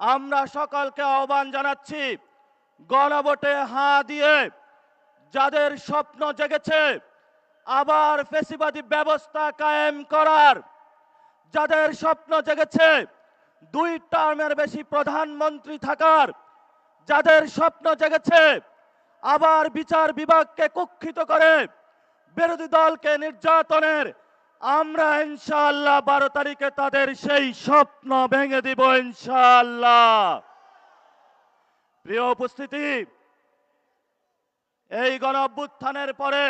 আমরা সকলকে আহ্বান জানাচ্ছি, গণভোটে হাঁ দিয়ে যাদের স্বপ্ন জেগেছে, আবার ফেসিবাদী ব্যবস্থা কায়েম করার। যাদের স্বপ্ন জেগেছে, দুই টার্মের বেশি প্রধানমন্ত্রী থাকার। যাদের স্বপ্ন জেগেছে, আবার বিচার বিভাগকে কুক্ষিত করে বিরোধী দলকে নির্যাতনের আমরা ইনশাআল্লাহ বারো তারিখে তাদের সেই স্বপ্ন ভেঙে দিব ইনশাআল্লাহ। প্রিয় উপস্থিতি, এই গণ পরে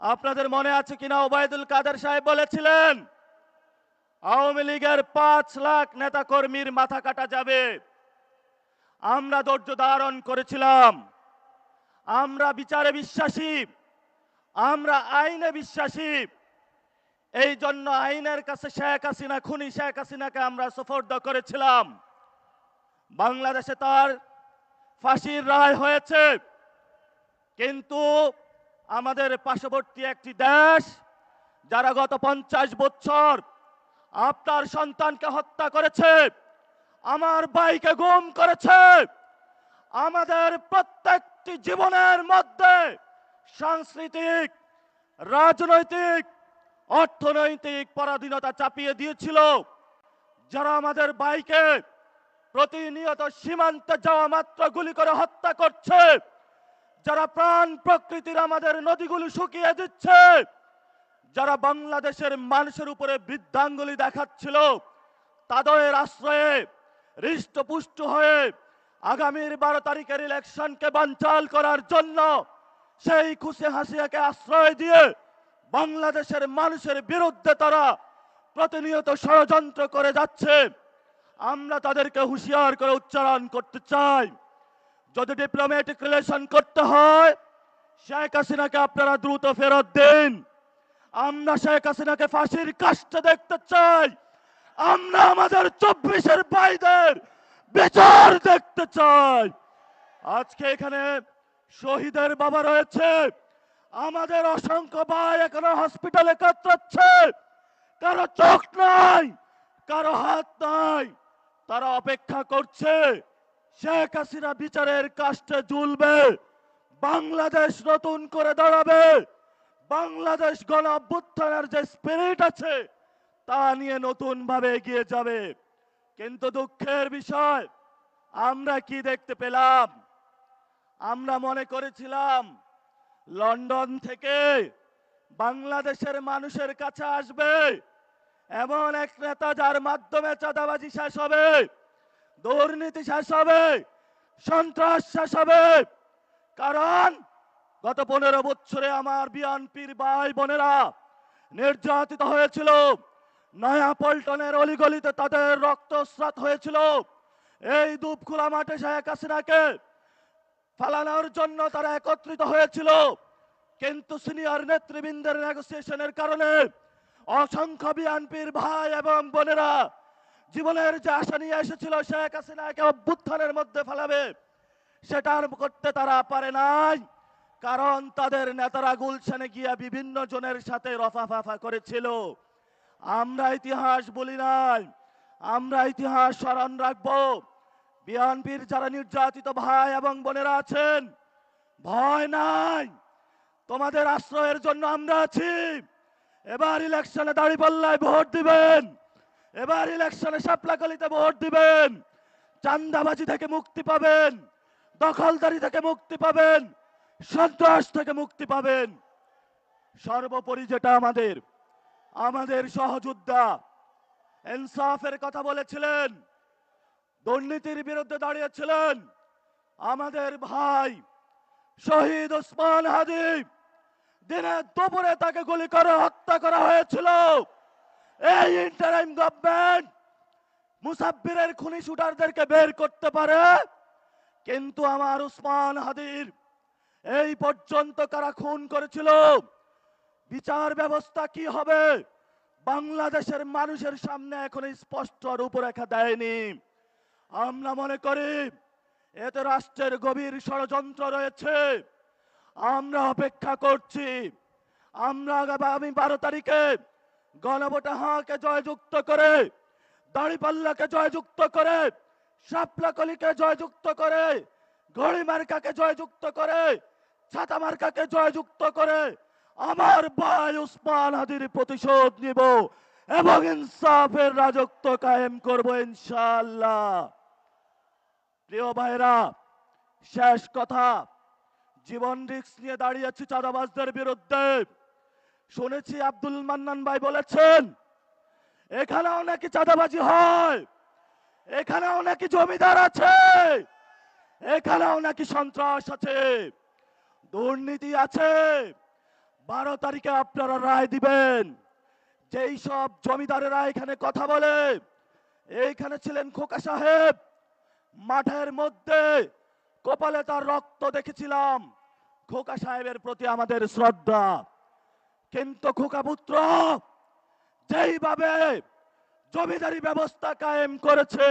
আপনাদের মনে আছে কিনা ওবায়দুল কাদের সাহেব বলেছিলেন, আওয়ামী লীগের পাঁচ লাখ নেতা কর্মীর মাথা কাটা যাবে। আমরা ধৈর্য ধারণ করেছিলাম। আমরা বিচারে বিশ্বাসী। আমরা আইনে বিশ্বাসী। এই জন্য আইনের কাছে শেখ হাসিনা, খুনি শেখ হাসিনাকে আমরা সুফর্দ করেছিলাম। বাংলাদেশে তার ফাঁসির রায় হয়েছে। কিন্তু আমাদের পার্শ্ববর্তী একটি দেশ, যারা গত পঞ্চাশ বছর আপনার সন্তানকে হত্যা করেছে, আমার ভাইকে গুম করেছে, আমাদের প্রত্যেকটি জীবনের মধ্যে সাংস্কৃতিক, রাজনৈতিক, অর্থনৈতিক পরাধীনতা চাপিয়ে দিয়েছিল। যারা আমাদের বাইকে প্রতিনিয়ত সীমান্তে যাওয়া মাত্র গুলি করে হত্যা করছে, যারা প্রাণ প্রকৃতির আমাদের নদীগুলো শুকিয়ে দিচ্ছে, যারা বাংলাদেশের মানুষের উপরে বৃদ্ধাঙ্গুলি দেখাচ্ছিল, তাদের আশ্রয়ে হৃষ্টপুষ্ট হয়ে আগামীর বারো তারিখের ইলেকশনকে বানচাল করার জন্য সেই খুশি হাসিয়াকে আশ্রয় দিয়ে বাংলাদেশের মানুষের বিরুদ্ধে তারা প্রতিনিয়ত ষড়যন্ত্র করে যাচ্ছে। আমরা তাদেরকে হুঁশিয়ার করে উচ্চারণ করতে চাই। যদি ডিপ্লোম্যাটিক রিলেশন করতে হয়, শেখ হাসিনাকে আপনারা দ্রুত ফেরত দিন। আমরা শেখ হাসিনাকে ফাঁসির কাজটা দেখতে চাই। আমরা আমাদের চব্বিশের ভাইদের বিচার দেখতে চাই। আজকে এখানে শহীদের বাবা রয়েছে। আমাদের অসংখ্য ভাই এখানে হসপিটালে কাতরাচ্ছে। কারও চোখ নাই, কারও হাত নাই। তারা অপেক্ষা করছে। শেখ হাসিনা বিচারের কাজটা ঝুলবে। বাংলাদেশ নতুন করে দাঁড়াবে। বাংলাদেশ গণ অভ্যুত্থানের যে স্পিরিট আছে, তা নিয়ে নতুন ভাবে এগিয়ে যাবে। কিন্তু দুঃখের বিষয়, আমরা কি দেখতে পেলাম? আমরা মনে করেছিলাম লন্ডন থেকে বাংলাদেশের মানুষের কাছে আসবে। এমন এক নেতা যার মাধ্যমে চাঁদাবাজি শেষ হবে, দুর্নীতি শেষ হবে, সন্ত্রাস শেষ হবে। কারণ গত পনেরো বছরে আমার বিএনপির ভাই বোনেরা নির্যাতিত হয়েছিল, নয়া পল্টনের অলিগলিতে তাদের রক্তস্রাত হয়েছিল। এই দুপখোলা মাঠে শেখ হাসিনাকে ফালানোর জন্য তারা একত্রিত হয়েছিল। কিন্তু সিনিয়র নেতৃবৃন্দের নেগোসিয়েশনের কারণে অসংখ্য বিএনপির ভাই এবং বোনেরা জীবনের যে আশা নিয়ে এসেছিল, শেখ হাসিনাকে অভ্যুত্থানের মধ্যে ফেলাবে, সেটার করতে তারা পারে নাই। কারণ তাদের নেতারা গুলশানে গিয়া বিভিন্ন জনের সাথে রফাফাফা করেছিল। আমরা ইতিহাস বলি নাই, আমরা ইতিহাস স্মরণ রাখব। বিএনপির যারা নির্যাতিত ভাই এবং বোনেরা আছেন, ভয় নাই। তোমাদের আশ্রয়ের জন্য আমরা আছি। এবার ইলেকশনে দাঁড়িপাল্লায় ভোট দিবেন। এবার ইলেকশনে সাপলাকলিতে ভোট দিবেন। চান্দাবাজি থেকে মুক্তি পাবেন। দখলদারি থেকে মুক্তি পাবেন। সন্ত্রাস থেকে মুক্তি পাবেন। সর্বোপরি যেটা আমাদের আমাদের সহযোদ্ধা ইনসাফের কথা বলেছিলেন। দুর্নীতির বিরুদ্ধে দাঁড়িয়েছিলেন আমাদের ভাই শহীদ ওসমান হাদিব দিনে দুপুরে তাকে গুলি করে হত্যা করা হয়েছিল। এই ইন্টারাইম গভর্নমেন্ট মুসাব্বিরের খুনি শুটারদেরকে বের করতে পারে। কিন্তু আমার উসমান হাদির এই পর্যন্ত কারা খুন করেছিল? বিচার ব্যবস্থা কি হবে? বাংলাদেশের মানুষের সামনে এখন স্পষ্ট রূপরেখা দেয়নি। আমরা মনে করি এতে রাষ্ট্রের গভীর ষড়যন্ত্র রয়েছে। আমরা অপেক্ষা করছি। আমরা আগামী বারো তারিখে গণভোটে হাঁকে জয়যুক্ত করে, দাড়িপাল্লাকে জয়যুক্ত করে, শাপলাকলিকে জয়যুক্ত করে ঘড়ি মার্কাকে জয়যুক্ত করে ছাতা মার্কাকে জয়যুক্ত করে আমার ভাই উসমান হাদির প্রতিশোধ নিব এবং ইনসাফের রাজত্ব কায়েম করব ইনশাআল্লাহ। প্রিয় ভাইরা শেষ কথা, জীবন রিস্ক নিয়ে দাঁড়িয়েছি চাঁদাবাজদের বিরুদ্ধে। শুনেছি আব্দুল মান্নান ভাই বলেছেন এখানেও নাকি চাঁদাবাজি হয় এখানেও নাকি জমিদার আছে এখানেও নাকি সন্ত্রাস আছে, দুর্নীতি আছে। বারো তারিখে আপনারা রায় দিবেন, যেই সব জমিদারেরা এখানে কথা বলে, এইখানে ছিলেন খোকা সাহেব মাঠের মধ্যে কপালে তার রক্ত দেখেছিলাম। খোকা সাহেবের প্রতি আমাদের শ্রদ্ধা। কিন্তু খোকা পুত্র, যেইভাবে জমিদারি ব্যবস্থা কায়েম করেছে,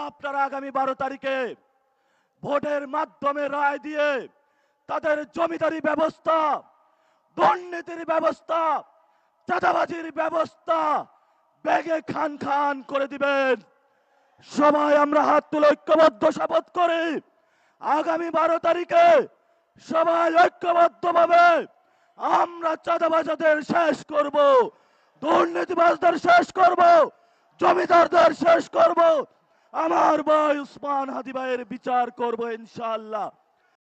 আপনারা আগামী বারো তারিখে ভোটের মাধ্যমে রায় দিয়ে তাদের জমিদারি ব্যবস্থা, দুর্নীতির ব্যবস্থা, চাঁদাবাজির ব্যবস্থা ব্যাগে খান খান করে দিবেন। সবাই আমরা হাত তুলে ঐক্যবদ্ধ শপথ করি। আগামী বারো তারিখে সবাই ঐক্যবদ্ধ ভাবে আমরা চাঁদাবাজাদের শেষ করব, দুর্নীতিবাজদের শেষ করব, জমিদারদের শেষ করব। আমার ভাই উসমান হাদি বিচার করব ইনশাআল্লাহ।